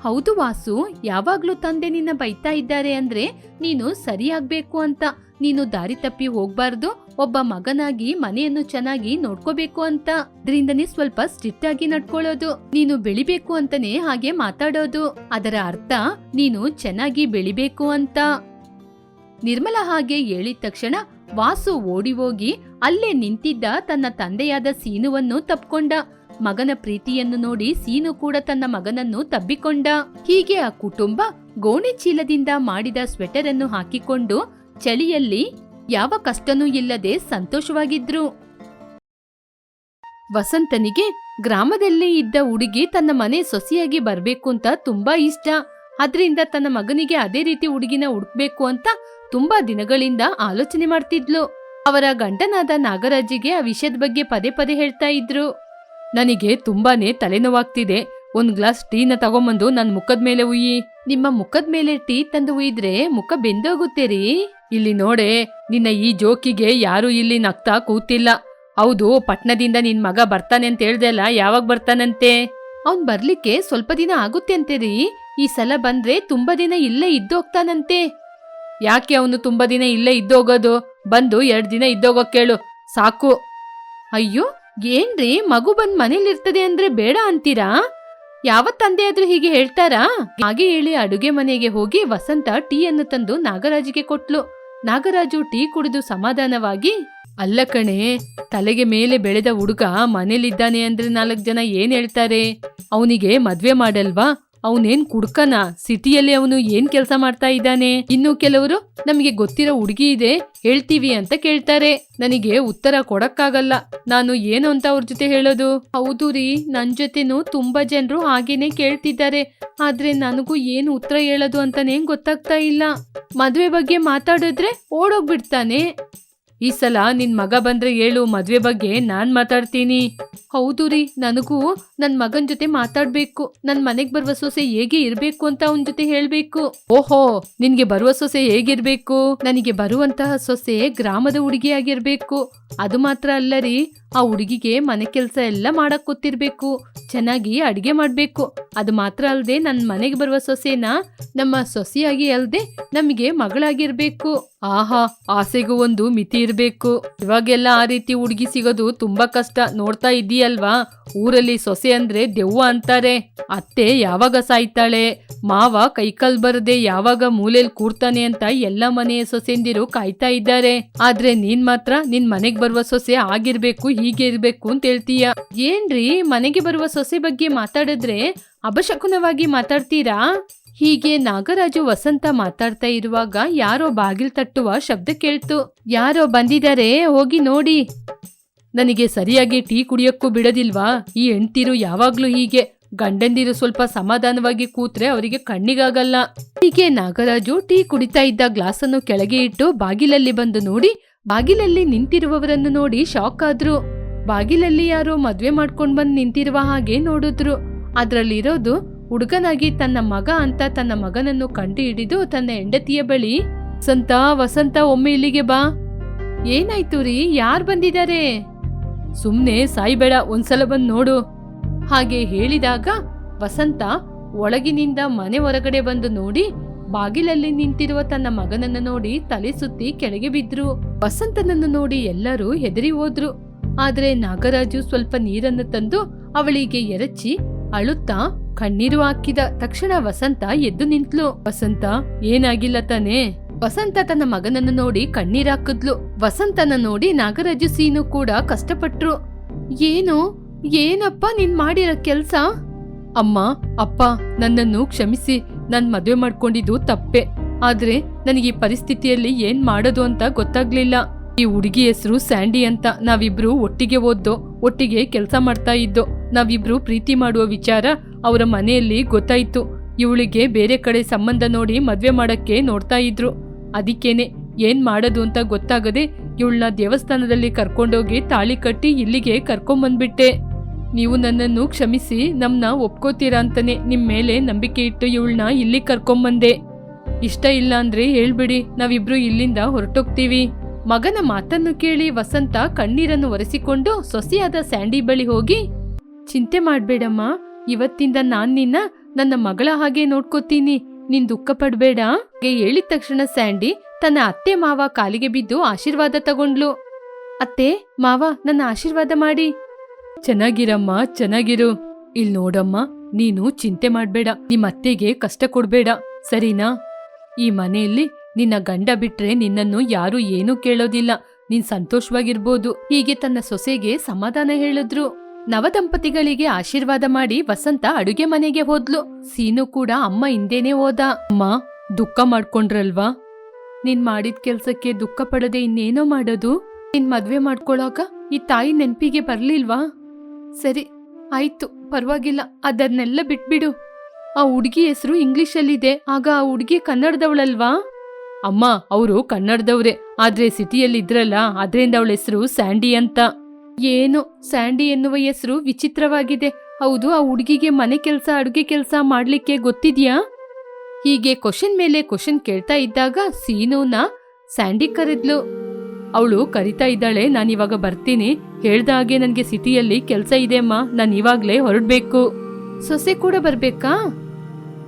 ಹೌದು ವಾಸು, ಯಾವಾಗ್ಲೂ ತಂದೆ ನಿನ್ನ ಬೈತಾ ಇದ್ದಾರೆ ಅಂದ್ರೆ ನೀನು ಸರಿಯಾಗ್ಬೇಕು ಅಂತ. ನೀನು ದಾರಿ ತಪ್ಪಿ ಹೋಗ್ಬಾರ್ದು. ಒಬ್ಬ ಮಗನಾಗಿ, ಮನೆಯನ್ನು ಚೆನ್ನಾಗಿ ನೋಡ್ಕೋಬೇಕು ಅಂತ. ಅದರಿಂದನೇ ಸ್ವಲ್ಪ ಸ್ಟ್ರಿಕ್ಟ್ ಆಗಿ ನಡ್ಕೊಳ್ಳೋದು. ನೀನು ಬೆಳಿಬೇಕು ಅಂತಾನೆ ಹಾಗೆ ಮಾತಾಡೋದು. ಅದರ ಅರ್ಥ, ನೀನು ಚೆನ್ನಾಗಿ ಬೆಳಿಬೇಕು ಅಂತ. ನಿರ್ಮಲ ಹಾಗೆ ಹೇಳಿದ ತಕ್ಷಣ ವಾಸು ಓಡಿ ಹೋಗಿ ಅಲ್ಲೇ ನಿಂತಿದ್ದ ತನ್ನ ತಂದೆಯಾದ ಸೀನುವನ್ನು ತಪ್ಕೊಂಡ. ಮಗನ ಪ್ರೀತಿಯನ್ನು ನೋಡಿ ಸೀನು ಕೂಡ ತನ್ನ ಮಗನನ್ನು ತಬ್ಬಿಕೊಂಡ. ಹೀಗೆ ಆ ಕುಟುಂಬ ಗೋಣಿ ಚೀಲದಿಂದ ಮಾಡಿದ ಸ್ವೆಟರ್ ಅನ್ನು ಹಾಕಿಕೊಂಡು ಚಳಿಯಲ್ಲಿ ಯಾವ ಕಷ್ಟನೂ ಇಲ್ಲದೆ ಸಂತೋಷವಾಗಿದ್ರು. ವಸಂತನಿಗೆ ಗ್ರಾಮದಲ್ಲಿ ಇದ್ದ ಹುಡುಗಿ ತನ್ನ ಮನೆ ಸೊಸೆಯಾಗಿ ಬರ್ಬೇಕು ಅಂತ ತುಂಬಾ ಇಷ್ಟ. ಅದರಿಂದ ತನ್ನ ಮಗನಿಗೆ ಅದೇ ರೀತಿ ಹುಡುಗಿನ ಹುಡುಕ್ಬೇಕು ಅಂತ ತುಂಬಾ ದಿನಗಳಿಂದ ಆಲೋಚನೆ ಮಾಡ್ತಿದ್ಲು. ಅವರ ಗಂಡನಾದ ನಾಗರಾಜಿಗೆ ಆ ವಿಷಯದ ಬಗ್ಗೆ ಪದೇ ಪದೇ ಹೇಳ್ತಾ ಇದ್ರು. ನನಗೆ ತುಂಬಾನೇ ತಲೆನೋವಾಗ್ತಿದೆ. ಒಂದ್ ಗ್ಲಾಸ್ ಟೀನ ತಗೊಂಬಂದು ನನ್ ಮುಖದ ಮೇಲೆ ಉಯ್ಯಿ. ನಿಮ್ಮ ಮುಖದ ಮೇಲೆ ಟೀ ತಂದು ಉಯ್ದ್ರೆ ಮುಖ ಬೆಂದೋಗುತ್ತೆ ರೀ. ಇಲ್ಲಿ ನೋಡೆ, ನಿನ್ನ ಈ ಜೋಕಿಗೆ ಯಾರು ಇಲ್ಲಿ ನಗ್ತಾ ಕೂತಿಲ್ಲ. ಹೌದು, ಪಟ್ನದಿಂದ ನಿನ್ ಮಗ ಬರ್ತಾನೆ ಅಂತ ಹೇಳ್ದೆ ಅಲ್ಲ, ಯಾವಾಗ ಬರ್ತಾನಂತೆ? ಅವ್ನ್ ಬರ್ಲಿಕ್ಕೆ ಸ್ವಲ್ಪ ದಿನ ಆಗುತ್ತೆ ಅಂತೆ ರೀ. ಈ ಸಲ ಬಂದ್ರೆ ತುಂಬಾ ದಿನ ಇಲ್ಲೇ ಇದ್ದೋಗ್ತಾನಂತೆ. ಯಾಕೆ ಅವನು ತುಂಬಾ ದಿನ ಇಲ್ಲೇ ಇದ್ದೋಗೋದು? ಬಂದು ಎರಡು ದಿನ ಇದ್ದೋಗೋ ಕೇಳು. ಸಾಕು. ಅಯ್ಯೋ, ಏನ್ರಿ? ಮಗು ಬಂದ್ ಮನೇಲಿರ್ತದೆ ಅಂದ್ರೆ ಬೇಡ ಅಂತೀರಾ? ಯಾವ ತಂದೆ ಆದ್ರೂ ಹೀಗೆ ಹೇಳ್ತಾರಾ? ಹಾಗೆ ಹೇಳಿ ಅಡುಗೆ ಮನೆಗೆ ಹೋಗಿ ವಸಂತ ಟೀಯನ್ನು ತಂದು ನಾಗರಾಜಿಗೆ ಕೊಟ್ಲು. ನಾಗರಾಜು ಟೀ ಕುಡಿದು ಸಮಾಧಾನವಾಗಿ, ಅಲ್ಲ ಕಣೆ, ತಲೆಗೆ ಮೇಲೆ ಬೆಳೆದ ಹುಡುಗ ಮನೇಲಿದ್ದಾನೆ ಅಂದ್ರೆ ನಾಲ್ಕು ಜನ ಏನ್ ಹೇಳ್ತಾರೆ? ಅವನಿಗೆ ಮದ್ವೆ ಮಾಡಲ್ವಾ? ಅವನೇನ್ ಕುಡ್ಕನ? ಸಿಟಿಯಲ್ಲಿ ಅವನು ಏನ್ ಕೆಲಸ ಮಾಡ್ತಾ ಇದ್ದಾನೆ? ಇನ್ನು ಕೆಲವರು ನಮಗೆ ಗೊತ್ತಿರೋ ಹುಡುಗಿ ಇದೆ, ಹೇಳ್ತೀವಿ ಅಂತ ಕೇಳ್ತಾರೆ. ನನಗೆ ಉತ್ತರ ಕೊಡಕ್ಕಾಗಲ್ಲ. ನಾನು ಏನು ಅಂತ ಅವ್ರ ಜೊತೆ ಹೇಳೋದು? ಹೌದು ರೀ, ನನ್ ಜೊತೆನೂ ತುಂಬಾ ಜನರು ಹಾಗೇನೆ ಕೇಳ್ತಿದ್ದಾರೆ. ಆದ್ರೆ ನನಗೂ ಏನು ಉತ್ತರ ಹೇಳೋದು ಅಂತಾನೆ ಗೊತ್ತಾಗ್ತಾ ಇಲ್ಲ. ಮದ್ವೆ ಬಗ್ಗೆ ಮಾತಾಡಿದ್ರೆ ಓಡೋಗ್ಬಿಡ್ತಾನೆ. ಈ ಸಲ ನಿನ್ ಮಗ ಬಂದ್ರೆ ಹೇಳು, ಮದ್ವೆ ಬಗ್ಗೆ ನಾನ್ ಮಾತಾಡ್ತೀನಿ. ಹೌದು ರೀ, ನನಗೂ ನನ್ ಮಗನ್ ಜೊತೆ ಮಾತಾಡ್ಬೇಕು. ನನ್ ಮನೆಗ್ ಬರುವ ಸೊಸೆ ಹೇಗೆ ಇರ್ಬೇಕು ಅಂತ ಅವನ್ ಜೊತೆ ಹೇಳ್ಬೇಕು. ಓಹೋ, ನಿನ್ಗೆ ಬರುವ ಸೊಸೆ ಹೇಗಿರ್ಬೇಕು? ನನಗೆ ಬರುವಂತಹ ಸೊಸೆ ಗ್ರಾಮದ ಹುಡುಗಿಯಾಗಿರ್ಬೇಕು. ಅದು ಮಾತ್ರ ಅಲ್ಲ ರೀ ಆ ಹುಡುಗಿಗೆ ಮನೆ ಕೆಲಸ ಎಲ್ಲ ಮಾಡಕ್ ಗೊತ್ತಿರ್ಬೇಕು. ಚೆನ್ನಾಗಿ ಅಡಿಗೆ ಮಾಡ್ಬೇಕು. ಅದು ಮಾತ್ರ ಅಲ್ಲದೆ ನನ್ ಮನೆಗೆ ಬರುವ ಸೊಸೆನ ನಮ್ಮ ಸೊಸೆಯಾಗಿ ಅಲ್ದೆ ನಮಗೆ ಮಗಳಾಗಿರ್ಬೇಕು. ಆಹಾ, ಆಸೆಗೂ ಒಂದು ಮಿತಿ ಇರ್ಬೇಕು. ಇವಾಗೆಲ್ಲ ಆ ರೀತಿ ಹುಡುಗಿ ಸಿಗೋದು ತುಂಬಾ ಕಷ್ಟ. ನೋಡ್ತಾ ಇದೀಯಲ್ವಾ? ಊರಲ್ಲಿ ಸೊಸೆ ಅಂದ್ರೆ ದೆವ್ವ ಅಂತಾರೆ. ಅತ್ತೆ ಯಾವಾಗ ಸಾಯ್ತಾಳೆ? ಮಾವ ಕೈಕಾಲ್ ಬರದೆ ಯಾವಾಗ ಮೂಲೆಯಲ್ಲಿ ಕೂರ್ತಾನೆ ಅಂತ ಎಲ್ಲ ಮನೆಯ ಸೊಸೆಂದಿರು ಕಾಯ್ತಾ ಇದ್ದಾರೆ. ಆದ್ರೆ ನೀನ್ ಮಾತ್ರ ನಿನ್ ಮನೆಗ್ ಬರುವ ಸೊಸೆ ಆಗಿರ್ಬೇಕು ಹೀಗೆ ಇರಬೇಕು ಅಂತ ಹೇಳ್ತೀಯ? ಏನ್ರಿ, ಮನೆಗೆ ಬರುವ ಸೊಸೆ ಬಗ್ಗೆ ಮಾತಾಡಿದ್ರೆ ಅಪಶಕುನವಾಗಿ ಮಾತಾಡ್ತೀರಾ? ಹೀಗೆ ನಾಗರಾಜು ವಸಂತ ಮಾತಾಡ್ತಾ ಇರುವಾಗ ಯಾರೋ ಬಾಗಿಲ್ ತಟ್ಟುವ ಶಬ್ದ ಕೇಳ್ತು. ಯಾರೋ ಬಂದಿದ್ದಾರೆ, ಹೋಗಿ ನೋಡಿ. ನನಗೆ ಸರಿಯಾಗಿ ಟೀ ಕುಡಿಯಕ್ಕೂ ಬಿಡದಿಲ್ವಾ? ಈ ಹೆಂಡ್ತಿರು ಯಾವಾಗ್ಲೂ ಹೀಗೆ. ಗಂಡಂದಿರು ಸ್ವಲ್ಪ ಸಮಾಧಾನವಾಗಿ ಕೂತ್ರೆ ಅವರಿಗೆ ಕಣ್ಣಿಗಾಗಲ್ಲ. ಹೀಗೆ ನಾಗರಾಜು ಟೀ ಕುಡಿತಾ ಇದ್ದ ಗ್ಲಾಸನ್ನು ಕೆಳಗೆ ಇಟ್ಟು ಬಾಗಿಲಲ್ಲಿ ಬಂದು ನೋಡಿ, ಬಾಗಿಲಲ್ಲಿ ನಿಂತಿರುವವರನ್ನು ನೋಡಿ ಶಾಕ್ ಆದ್ರು. ಬಾಗಿಲಲ್ಲಿ ಯಾರೋ ಮದ್ವೆ ಮಾಡ್ಕೊಂಡು ಬಂದು ನಿಂತಿರುವ ಹಾಗೆ ನೋಡಿದ್ರು. ಅದರಲ್ಲಿರೋದು ಹುಡುಗನಾಗಿ ತನ್ನ ಮಗ ಅಂತ ತನ್ನ ಮಗನನ್ನು ಕಂಡು ಹಿಡಿದು ತನ್ನ ಹೆಂಡತಿಯ ಬಳಿ, ಸಂತ, ವಸಂತ, ಒಮ್ಮೆ ಇಲ್ಲಿಗೆ ಬಾ. ಏನಾಯ್ತು ರೀ? ಯಾರ್ ಬಂದಿದ್ದಾರೆ ಸುಮ್ನೆ ಸಾಯ್ಬೇಡ, ಒಂದ್ಸಲ ಬಂದು ನೋಡು. ಹಾಗೆ ಹೇಳಿದಾಗ ವಸಂತ ಒಳಗಿನಿಂದ ಮನೆ ಹೊರಗಡೆ ಬಂದು ನೋಡಿ, ಬಾಗಿಲಲ್ಲಿ ನಿಂತಿರುವ ತನ್ನ ಮಗನನ್ನ ನೋಡಿ ತಲೆ ಸುತ್ತಿ ಕೆಳಗೆ ಬಿದ್ರು. ವಸಂತನನ್ನು ನೋಡಿ ಎಲ್ಲರೂ ಹೆದರಿ ಹೋದ್ರು. ಆದ್ರೆ ನಾಗರಾಜು ಸ್ವಲ್ಪ ನೀರನ್ನು ತಂದು ಅವಳಿಗೆ ಎರಚಿ ಅಳುತ್ತಾ ಕಣ್ಣೀರು ಹಾಕಿದ ತಕ್ಷಣ ವಸಂತ ಎದ್ದು ನಿಂತ್ಲು. ವಸಂತ, ಏನಾಗಿಲ್ಲ ತಾನೇ? ವಸಂತ ತನ್ನ ಮಗನನ್ನು ನೋಡಿ ಕಣ್ಣೀರ್ ಹಾಕಿದ್ಲು. ವಸಂತನ ನೋಡಿ ನಾಗರಾಜು ಸೀನು ಕೂಡ ಕಷ್ಟಪಟ್ರು. ಏನು? ಏನಪ್ಪ ನೀನ್ ಮಾಡಿರೋ ಕೆಲ್ಸ? ಅಮ್ಮ, ಅಪ್ಪ, ನನ್ನನ್ನು ಕ್ಷಮಿಸಿ. ನಾನ್ ಮದುವೆ ಮಾಡ್ಕೊಂಡಿದ್ದು ತಪ್ಪೆ. ಆದ್ರೆ ನನಗೆ ಈ ಪರಿಸ್ಥಿತಿಯಲ್ಲಿ ಏನ್ ಮಾಡೋದು ಅಂತ ಗೊತ್ತಾಗ್ಲಿಲ್ಲ. ಈ ಹುಡುಗಿ ಹೆಸರು ಸ್ಯಾಂಡಿ ಅಂತ ನಾವಿಬ್ರು ಒಟ್ಟಿಗೆ ಓದ್ದೋ, ಒಟ್ಟಿಗೆ ಕೆಲಸ ಮಾಡ್ತಾ ಇದ್ದೋ, ನಾವಿಬ್ರು ಪ್ರೀತಿ ಮಾಡುವ ವಿಚಾರ ಅವರ ಮನೆಯಲ್ಲಿ ಗೊತ್ತಾಯ್ತು. ಇವಳಿಗೆ ಬೇರೆ ಕಡೆ ಸಂಬಂಧ ನೋಡಿ ಮದ್ವೆ ಮಾಡಕ್ಕೆ ನೋಡ್ತಾ ಇದ್ರು. ಅದಕ್ಕೇನೆ ಏನ್ ಮಾಡೋದು ಅಂತ ಗೊತ್ತಾಗದೆ ಇವಳನ್ನ ದೇವಸ್ಥಾನದಲ್ಲಿ ಕರ್ಕೊಂಡೋಗಿ ತಾಳಿ ಕಟ್ಟಿ ಇಲ್ಲಿಗೆ ಕರ್ಕೊಂಬಂದ್ಬಿಟ್ಟೆ. ನೀವು ನನ್ನನ್ನು ಕ್ಷಮಿಸಿ ನಮ್ಮನ್ನ ಒಪ್ಕೋತೀರಾ ಅಂತಾನೆ ನಿಮ್ಮ ಮೇಲೆ ನಂಬಿಕೆ ಇಟ್ಟು ಇವಳನ್ನ ಇಲ್ಲಿ ಕರ್ಕೊಂಬಂದೆ. ಇಷ್ಟ ಇಲ್ಲ ಅಂದ್ರೆ ಹೇಳ್ಬಿಡಿ, ನಾವಿಬ್ರು ಇಲ್ಲಿಂದ ಹೊರಟೋಗ್ತೀವಿ. ಮಗನ ಮಾತನ್ನು ಕೇಳಿ ವಸಂತ ಕಣ್ಣೀರನ್ನು ಒರೆಸಿಕೊಂಡು ಸೊಸೆಯಾದ ಸ್ಯಾಂಡಿ ಬಳಿ ಹೋಗಿ, ಚಿಂತೆ ಮಾಡ್ಬೇಡಮ್ಮ, ಇವತ್ತಿಂದ ನಾನ್ ನಿನ್ನ ನನ್ನ ಮಗಳ ಹಾಗೆ ನೋಡ್ಕೋತೀನಿ, ನಿನ್ ದುಃಖ ಪಡ್ಬೇಡ ಹೇಳಿದ ತಕ್ಷಣ ಸ್ಯಾಂಡಿ ತನ್ನ ಅತ್ತೆ ಮಾವ ಕಾಲಿಗೆ ಬಿದ್ದು ಆಶೀರ್ವಾದ ತಗೊಂಡ್ಲು. ಅತ್ತೆ, ಮಾವ, ನನ್ನ ಆಶೀರ್ವಾದ ಮಾಡಿ. ಚೆನ್ನಾಗಿರಮ್ಮ, ಚೆನ್ನಾಗಿರು. ಇಲ್ ನೋಡಮ್ಮ, ನೀನು ಚಿಂತೆ ಮಾಡ್ಬೇಡ ನಿಮ್ಮತ್ತೆಗೆ ಕಷ್ಟ ಕೊಡ್ಬೇಡ, ಸರಿನಾ? ಈ ಮನೆಯಲ್ಲಿ ನಿನ್ನ ಗಂಡ ಬಿಟ್ರೆ ನಿನ್ನನ್ನು ಯಾರು ಏನೂ ಕೇಳೋದಿಲ್ಲ. ನೀನ್ ಸಂತೋಷವಾಗಿರ್ಬೋದು. ಹೀಗೆ ತನ್ನ ಸೊಸೆಗೆ ಸಮಾಧಾನ ಹೇಳಿದ್ರು. ನವದಂಪತಿಗಳಿಗೆ ಆಶೀರ್ವಾದ ಮಾಡಿ ವಸಂತ ಅಡುಗೆ ಮನೆಗೆ ಹೋದ್ಲು. ಸೀನು ಕೂಡ ಅಮ್ಮ ಹಿಂದೇನೆ ಹೋದ. ಅಮ್ಮ, ದುಃಖ ಮಾಡ್ಕೊಂಡ್ರಲ್ವಾ? ನೀನ್ ಮಾಡಿದ ಕೆಲ್ಸಕ್ಕೆ ದುಃಖ ಪಡದೆ ಇನ್ನೇನೋ ಮಾಡೋದು? ನಿನ್ ಮದ್ವೆ ಮಾಡ್ಕೊಳಾಗ ಈ ತಾಯಿ ನೆನ್ಪಿಗೆ ಬರ್ಲಿಲ್ವಾ? ಸರಿ, ಆಯ್ತು, ಪರವಾಗಿಲ್ಲ. ಅದನ್ನೆಲ್ಲ ಬಿಟ್ಬಿಡು. ಆ ಹುಡ್ಗಿ ಹೆಸರು ಇಂಗ್ಲಿಷಲ್ಲಿದೆ. ಆಗ ಆ ಹುಡ್ಗಿ ಕನ್ನಡದವಳಲ್ವಾ? ಅಮ್ಮ, ಅವರು ಕನ್ನಡದವ್ರೆ. ಆದ್ರೆ ಸಿಟಿಯಲ್ಲಿ ಇದ್ರಲ್ಲ ಅದರಿಂದ ಅವಳ ಹೆಸರು ಸ್ಯಾಂಡಿ ಅಂತ. ಏನು, ಸ್ಯಾಂಡಿ ಎನ್ನುವ ಹೆಸರು ವಿಚಿತ್ರವಾಗಿದೆ. ಹೌದು, ಆ ಹುಡುಗಿಗೆ ಮನೆ ಕೆಲಸ, ಅಡುಗೆ ಕೆಲಸ ಮಾಡ್ಲಿಕ್ಕೆ ಗೊತ್ತಿದ್ಯಾ? ಹೀಗೆ ಕ್ವಶನ್ ಮೇಲೆ ಕ್ವಶನ್ ಕೇಳ್ತಾ ಇದ್ದಾಗ ಸೀನೋನ ಸ್ಯಾಂಡಿ ಕರೆದ್ಲು. ಅವಳು ಕರಿತಾ ಇದ್ದಾಳೆ ನಾನಿವಾಗ ಬರ್ತೀನಿ. ಹೇಳ್ದ ಹಾಗೆ ನನಗೆ ಸಿಟಿಯಲ್ಲಿ ಕೆಲಸ ಇದೆ ಅಮ್ಮ. ನಾನು ಇವಾಗಲೇ ಹೊರಡ್ಬೇಕು. ಸೊಸೆ ಕೂಡ ಬರ್ಬೇಕಾ?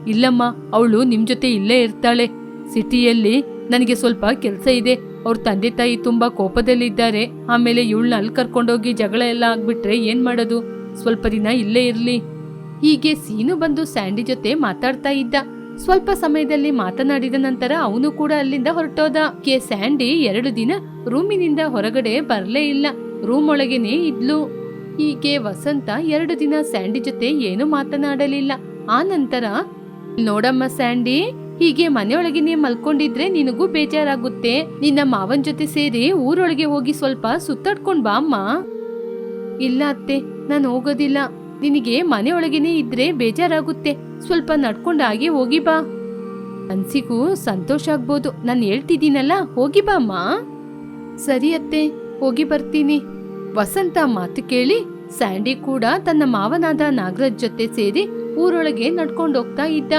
ಇಲ್ಲಮ್ಮ, ಅವಳು ನಿಮ್ ಜೊತೆ ಇಲ್ಲೇ ಇರ್ತಾಳೆ. ಸಿಟಿಯಲ್ಲಿ ನನಗೆ ಸ್ವಲ್ಪ ಕೆಲಸ ಇದೆ. ಅವ್ರ ತಂದೆ ತಾಯಿ ತುಂಬಾ ಕೋಪದಲ್ಲಿದ್ದಾರೆ. ಆಮೇಲೆ ಇವಳನ್ನ ಅಲ್ಲಿ ಕರ್ಕೊಂಡೋಗಿ ಜಗಳ ಎಲ್ಲ ಆಗ್ಬಿಟ್ರೆ ಏನ್ ಮಾಡೋದು? ಸ್ವಲ್ಪ ದಿನ ಇಲ್ಲೇ ಇರ್ಲಿ. ಹೀಗೆ ಸೀನು ಬಂದು ಸ್ಯಾಂಡಿ ಜೊತೆ ಮಾತಾಡ್ತಾ ಇದ್ದ. ಸ್ವಲ್ಪ ಸಮಯದಲ್ಲಿ ಮಾತನಾಡಿದ ನಂತರ ಅವನು ಕೂಡ ಅಲ್ಲಿಂದ ಹೊರಟೋದ. ಕೆ ಸ್ಯಾಂಡಿ ಎರಡು ದಿನ ರೂಮಿನಿಂದ ಹೊರಗಡೆ ಬರಲೇ ಇಲ್ಲ. ರೂಮ್ ಒಳಗೇನೆ ಇದ್ಲು. ಹೀಗೆ ವಸಂತ ಎರಡು ದಿನ ಸ್ಯಾಂಡಿ ಜೊತೆ ಏನು ಮಾತನಾಡಲಿಲ್ಲ. ಆ ನಂತರ, ನೋಡಮ್ಮ ಸ್ಯಾಂಡಿ ಹೀಗೆ ಮನೆಯೊಳಗೇನೆ ಮಲ್ಕೊಂಡಿದ್ರೆ ನಿನಗೂ ಬೇಜಾರಾಗುತ್ತೆ. ನಿನ್ನ ಮಾವನ್ ಜೊತೆ ಸೇರಿ ಊರೊಳಗೆ ಹೋಗಿ ಸ್ವಲ್ಪ ಸುತ್ತಾಡ್ಕೊಂಡ್ ಬಾ ಅಮ್ಮ. ಇಲ್ಲ ಅತ್ತೆ, ನಾನು ಹೋಗೋದಿಲ್ಲ. ನಿನಗೆ ಮನೆಯೊಳಗೇನೆ ಇದ್ರೆ ಬೇಜಾರಾಗುತ್ತೆ. ಸ್ವಲ್ಪ ನಡ್ಕೊಂಡಾಗೆ ಹೋಗಿ ಬಾ. ಅನ್ಸಿಗೂ ಸಂತೋಷ ಆಗ್ಬೋದು. ನಾನು ಹೇಳ್ತಿದ್ದೀನಲ್ಲ, ಹೋಗಿ ಬಾ ಅಮ್ಮ. ಸರಿ ಅತ್ತೆ, ಹೋಗಿ ಬರ್ತೀನಿ. ವಸಂತ ಮಾತು ಕೇಳಿ ಸ್ಯಾಂಡಿ ಕೂಡ ತನ್ನ ಮಾವನಾದ ನಾಗರಾಜ್ ಜೊತೆ ಸೇರಿ ಊರೊಳಗೆ ನಡ್ಕೊಂಡೋಗ್ತಾ ಇದ್ದ.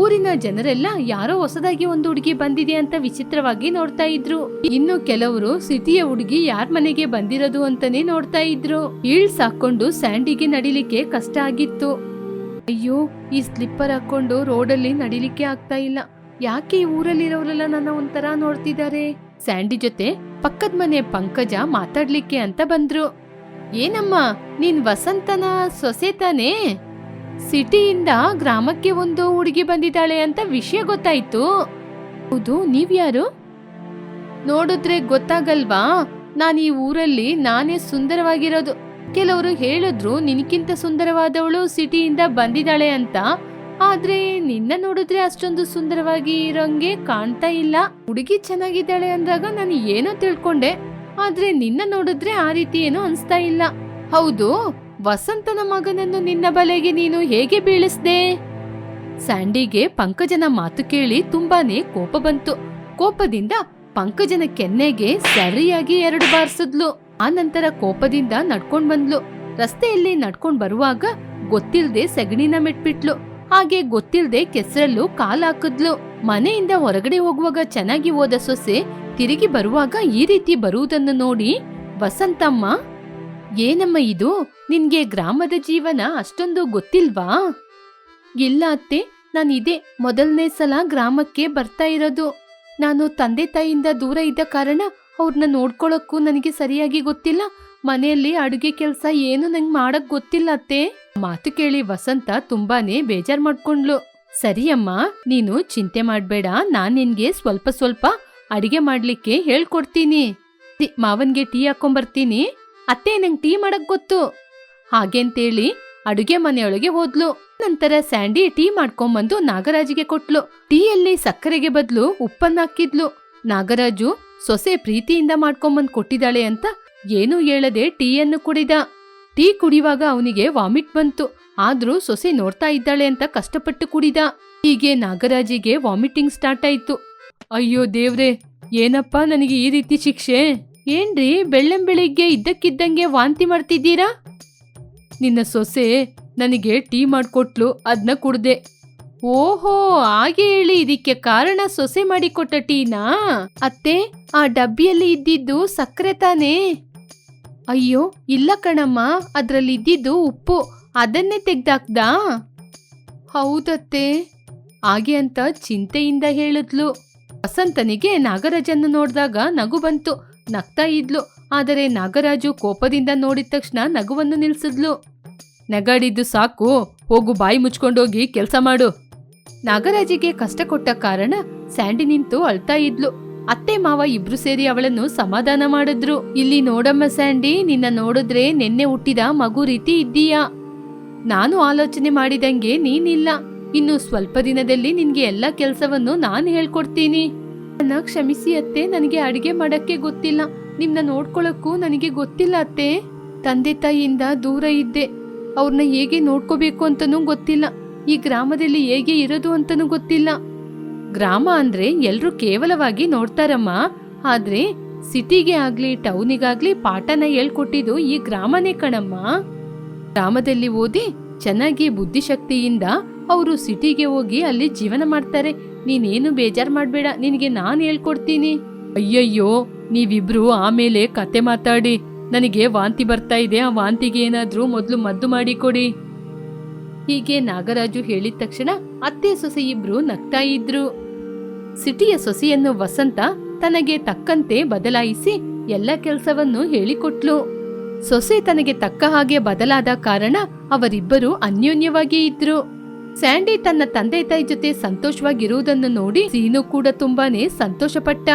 ಊರಿನ ಜನರೆಲ್ಲ ಯಾರೋ ಹೊಸದಾಗಿ ಒಂದು ಹುಡುಗಿ ಬಂದಿದೆ ಅಂತ ವಿಚಿತ್ರವಾಗಿ ನೋಡ್ತಾ ಇದ್ರು. ಇನ್ನು ಕೆಲವರು ಸಿಟಿಯ ಹುಡುಗಿ ಯಾರ್ ಮನೆಗೆ ಬಂದಿರೋದು ಅಂತಾನೆ ನೋಡ್ತಾ ಇದ್ರು. ಈಳ್ಸ್ ಹಾಕೊಂಡು ಸ್ಯಾಂಡಿಗೆ ನಡಿಲಿಕ್ಕೆ ಕಷ್ಟ ಆಗಿತ್ತು. ಅಯ್ಯೋ, ಈ ಸ್ಲಿಪ್ಪರ್ ಹಾಕೊಂಡು ರೋಡಲ್ಲಿ ನಡಿಲಿಕ್ಕೆ ಆಗ್ತಾ ಇಲ್ಲ. ಯಾಕೆ ಈ ಊರಲ್ಲಿರೋರೆಲ್ಲ ನನ್ನ ಒಂಥರ ನೋಡ್ತಿದ್ದಾರೆ? ಸ್ಯಾಂಡಿ ಜೊತೆ ಪಕ್ಕದ ಮನೆ ಪಂಕಜ ಮಾತಾಡ್ಲಿಕ್ಕೆ ಅಂತ ಬಂದ್ರು. ಏನಮ್ಮ, ನೀನ್ ವಸಂತನ ಸೊಸೆ ತಾನೇ? ಸಿಟಿಯಿಂದ ಗ್ರಾಮಕ್ಕೆ ಒಂದು ಹುಡುಗಿ ಬಂದಿದ್ದಾಳೆ ಅಂತ ವಿಷಯ ಗೊತ್ತಾಯ್ತು. ಹೌದು ನೀವ್ಯಾರು ನೋಡಿದ್ರೆ ಗೊತ್ತಾಗಲ್ವಾ? ನಾನು ಈ ಊರಲ್ಲಿ ನಾನೇ ಸುಂದರವಾಗಿರೋದು. ಕೆಲವರು ಹೇಳಿದ್ರು ನಿನಕ್ಕಿಂತ ಸುಂದರವಾದವಳು ಸಿಟಿಯಿಂದ ಬಂದಿದ್ದಾಳೆ ಅಂತ. ಆದ್ರೆ ನಿನ್ನ ನೋಡಿದ್ರೆ ಅಷ್ಟೊಂದು ಸುಂದರವಾಗಿ ಇರೋಂಗೆ ಕಾಣ್ತಾ ಇಲ್ಲ. ಹುಡುಗಿ ಚೆನ್ನಾಗಿದ್ದಾಳೆ ಅಂದಾಗ ನಾನು ಏನೋ ತಿಳ್ಕೊಂಡೆ. ಆದ್ರೆ ನಿನ್ನ ನೋಡಿದ್ರೆ ಆ ರೀತಿ ಏನೋ ಅನ್ಸ್ತಾ ಇಲ್ಲ. ಹೌದು ವಸಂತನ ಮಗನನ್ನು ನಿನ್ನ ಬಲೆಗೆ ನೀನು ಹೇಗೆ ಬೀಳಿಸ್ದೆ? ಸ್ಯಾಂಡಿಗೆ ಪಂಕಜನ ಮಾತು ಕೇಳಿ ತುಂಬಾನೇ ಕೋಪ ಬಂತು. ಕೋಪದಿಂದ ಪಂಕಜನ ಕೆನ್ನೆಗೆ ಸರಿಯಾಗಿ ಎರಡು ಬಾರಿಸಿದ್ಲು. ಆ ನಂತರ ಕೋಪದಿಂದ ನಡ್ಕೊಂಡ್ ಬಂದ್ಲು. ರಸ್ತೆಯಲ್ಲಿ ನಡ್ಕೊಂಡ್ ಬರುವಾಗ ಗೊತ್ತಿಲ್ದೆ ಸಗಣಿನ ಮೆಟ್ಬಿಟ್ಲು. ಹಾಗೆ ಗೊತ್ತಿಲ್ದೆ ಕೆಸರಲ್ಲೂ ಕಾಲ್ ಹಾಕಿದ್ಲು. ಮನೆಯಿಂದ ಹೊರಗಡೆ ಹೋಗುವಾಗ ಚೆನ್ನಾಗಿ ಹೋದ ಸೊಸೆ ತಿರುಗಿ ಬರುವಾಗ ಈ ರೀತಿ ಬರುವುದನ್ನು ನೋಡಿ ವಸಂತಮ್ಮ ಏನಮ್ಮ ಇದು? ನಿನ್ಗೆ ಗ್ರಾಮದ ಜೀವನ ಅಷ್ಟೊಂದು ಗೊತ್ತಿಲ್ವಾ? ಇಲ್ಲ ಅತ್ತೆ, ನಾನು ಇದೇ ಮೊದಲನೇ ಸಲ ಗ್ರಾಮಕ್ಕೆ ಬರ್ತಾ ಇರೋದು. ನಾನು ತಂದೆ ತಾಯಿಯಿಂದ ದೂರ ಇದ್ದ ಕಾರಣ ಅವ್ರನ್ನ ನೋಡ್ಕೊಳಕ್ಕೂ ನನಗೆ ಸರಿಯಾಗಿ ಗೊತ್ತಿಲ್ಲ. ಮನೆಯಲ್ಲಿ ಅಡುಗೆ ಕೆಲಸ ಏನು ನಂಗೆ ಮಾಡಕ್ ಗೊತ್ತಿಲ್ಲ ಅತ್ತೆ. ಮಾತು ಕೇಳಿ ವಸಂತ ತುಂಬಾನೇ ಬೇಜಾರ್ ಮಾಡ್ಕೊಂಡ್ಲು ಸರಿಯಮ್ಮ ನೀನು ಚಿಂತೆ ಮಾಡ್ಬೇಡ. ನಾನ್ ನಿನ್ಗೆ ಸ್ವಲ್ಪ ಸ್ವಲ್ಪ ಅಡಿಗೆ ಮಾಡ್ಲಿಕ್ಕೆ ಹೇಳ್ಕೊಡ್ತೀನಿ. ಮಾವನ್ಗೆ ಟೀ ಹಾಕೊಂಬರ್ತೀನಿ. ಅತ್ತೆ ನಂಗೆ ಟೀ ಮಾಡಕ್ ಗೊತ್ತು. ಹಾಗೇಂತೇಳಿ ಅಡುಗೆ ಮನೆಯೊಳಗೆ ಹೋದ್ಲು. ನಂತರ ಸ್ಯಾಂಡಿ ಟೀ ಮಾಡ್ಕೊಂಬಂದು ನಾಗರಾಜಿಗೆ ಕೊಟ್ಲು. ಟೀಯಲ್ಲಿ ಸಕ್ಕರೆಗೆ ಬದಲು ಉಪ್ಪನ್ನ ಹಾಕಿದ್ಲು. ನಾಗರಾಜು ಸೊಸೆ ಪ್ರೀತಿಯಿಂದ ಮಾಡ್ಕೊಂಬಂದ್ ಕೊಟ್ಟಿದ್ದಾಳೆ ಅಂತ ಏನೂ ಹೇಳದೆ ಟೀಯನ್ನು ಕುಡಿದ. ಟೀ ಕುಡಿಯುವಾಗ ಅವನಿಗೆ ವಾಮಿಟ್ ಬಂತು. ಆದ್ರೂ ಸೊಸೆ ನೋಡ್ತಾ ಇದ್ದಾಳೆ ಅಂತ ಕಷ್ಟಪಟ್ಟು ಕುಡಿದ. ಹೀಗೆ ನಾಗರಾಜಿಗೆ ವಾಮಿಟಿಂಗ್ ಸ್ಟಾರ್ಟ್ ಆಯ್ತು. ಅಯ್ಯೋ ದೇವ್ರೆ, ಏನಪ್ಪ ನನಗೆ ಈ ರೀತಿ ಶಿಕ್ಷೆ? ಏನ್ರಿ ಬೆಳ್ಳಂಬೆಳಿಗ್ಗೆ ಇದ್ದಕ್ಕಿದ್ದಂಗೆ ವಾಂತಿ ಮಾಡ್ತಿದ್ದೀರಾ? ನಿನ್ನ ಸೊಸೆ ನನಗೆ ಟೀ ಮಾಡಿಕೊಟ್ಲು ಅದನ್ನ ಕುಡ್ದೆ. ಓಹೋ, ಹಾಗೆ ಹೇಳಿ, ಇದಕ್ಕೆ ಕಾರಣ ಸೊಸೆ ಮಾಡಿಕೊಟ್ಟ ಟೀನಾ? ಅತ್ತೆ, ಆ ಡಬ್ಬಿಯಲ್ಲಿ ಇದ್ದಿದ್ದು ಸಕ್ಕರೆ ತಾನೇ? ಅಯ್ಯೋ, ಇಲ್ಲ ಕಣಮ್ಮ, ಅದರಲ್ಲಿ ಇದ್ದಿದ್ದು ಉಪ್ಪು, ಅದನ್ನೇ ತೆಗ್ದಾಕ್ದ? ಹೌದತ್ತೆ, ಹಾಗೆ ಅಂತ ಚಿಂತೆಯಿಂದ ಹೇಳಿದ್ಲು. ವಸಂತನಿಗೆ ನಾಗರಾಜನ್ನು ನೋಡಿದಾಗ ನಗು ಬಂತು. ನಗ್ತಾ ಇದ್ಲು. ಆದರೆ ನಾಗರಾಜು ಕೋಪದಿಂದ ನೋಡಿದ ತಕ್ಷಣ ನಗುವನ್ನು ನಿಲ್ಸಿದ್ಲು. ನಗಾಡಿದ್ದು ಸಾಕು, ಹೋಗು ಬಾಯಿ ಮುಚ್ಕೊಂಡೋಗಿ ಕೆಲಸ ಮಾಡು. ನಾಗರಾಜಿಗೆ ಕಷ್ಟ ಕೊಟ್ಟ ಕಾರಣ ಸ್ಯಾಂಡಿ ನಿಂತು ಅಳ್ತಾ ಇದ್ಲು. ಅತ್ತೆ ಮಾವ ಇಬ್ರು ಸೇರಿ ಅವಳನ್ನು ಸಮಾಧಾನ ಮಾಡಿದ್ರು. ಇಲ್ಲಿ ನೋಡಮ್ಮ ಸ್ಯಾಂಡಿ, ನಿನ್ನ ನೋಡಿದ್ರೆ ನಿನ್ನೆ ಹುಟ್ಟಿದ ಮಗು ರೀತಿ ಇದ್ದೀಯಾ? ನಾನು ಆಲೋಚನೆ ಮಾಡಿದಂಗೆ ನೀನಿಲ್ಲ. ಇನ್ನು ಸ್ವಲ್ಪ ದಿನದಲ್ಲಿ ನಿನ್ಗೆ ಎಲ್ಲ ಕೆಲಸವನ್ನು ನಾನು ಹೇಳ್ಕೊಡ್ತೀನಿ. ನನ್ನ ಕ್ಷಮಿಸಿ ಅತ್ತೆ, ನನಗೆ ಅಡಿಗೆ ಮಾಡಕ್ಕೆ ಗೊತ್ತಿಲ್ಲ. ನಿಮ್ನ ನೋಡ್ಕೊಳಕ್ಕೂ ನನಗೆ ಗೊತ್ತಿಲ್ಲ ಅತ್ತೆ. ತಂದೆ ತಾಯಿಯಿಂದ ದೂರ ಇದ್ದೆ. ಅವ್ರನ್ನ ಹೇಗೆ ನೋಡ್ಕೋಬೇಕು ಅಂತನೂ ಗೊತ್ತಿಲ್ಲ. ಈ ಗ್ರಾಮದಲ್ಲಿ ಹೇಗೆ ಇರೋದು ಅಂತನೂ ಗೊತ್ತಿಲ್ಲ. ಗ್ರಾಮ ಅಂದ್ರೆ ಎಲ್ರು ಕೇವಲವಾಗಿ ನೋಡ್ತಾರಮ್ಮ. ಆದ್ರೆ ಸಿಟಿಗೆ ಆಗ್ಲಿ, ಟೌನಿಗಾಗ್ಲಿ ಪಾಠನ ಹೇಳ್ಕೊಟ್ಟಿದ್ದು ಈ ಗ್ರಾಮನೇ ಕಣಮ್ಮ. ಗ್ರಾಮದಲ್ಲಿ ಓದಿ ಚೆನ್ನಾಗಿ ಬುದ್ಧಿಶಕ್ತಿಯಿಂದ ಅವರು ಸಿಟಿಗೆ ಹೋಗಿ ಅಲ್ಲಿ ಜೀವನ ಮಾಡ್ತಾರೆ. ನೀನೇನು ಬೇಜಾರ್ ಮಾಡಬೇಡ, ನಿನಗೆ ನಾನು ಹೇಳ್ಕೊಡ್ತೀನಿ. ಅಯ್ಯಯ್ಯೋ, ನೀವಿಬ್ರು ಆಮೇಲೆ ಕತೆ ಮಾತಾಡಿ. ನನಗೆ ವಾಂತಿ ಬರ್ತಾ ಇದೆ, ಆ ವಾಂತಿಗೆ ಏನಾದರೂ ಮೊದಲು ಮದ್ದು ಮಾಡಿಕೊಡಿ ಹೀಗೆ ನಾಗರಾಜು ಹೇಳಿದ ತಕ್ಷಣ ಅತ್ತೆ ಸೊಸೆ ಇಬ್ರು ನಗ್ತಾ ಇದ್ರು. ಸಿಟಿಯ ಸೊಸೆಯನ್ನು ವಸಂತ ತನಗೆ ತಕ್ಕಂತೆ ಬದಲಾಯಿಸಿ ಎಲ್ಲ ಕೆಲಸವನ್ನು ಹೇಳಿಕೊಟ್ಲು. ಸೊಸೆ ತನಗೆ ತಕ್ಕ ಹಾಗೆ ಬದಲಾದ ಕಾರಣ ಅವರಿಬ್ಬರು ಅನ್ಯೋನ್ಯವಾಗಿ ಇದ್ರು. ಸ್ಯಾಂಡಿ ತನ್ನ ತಂದೆ ತಾಯಿ ಜೊತೆ ಸಂತೋಷವಾಗಿರುವುದನ್ನು ನೋಡಿ ಸೀನು ಕೂಡ ತುಂಬಾನೇ ಸಂತೋಷಪಟ್ಟ.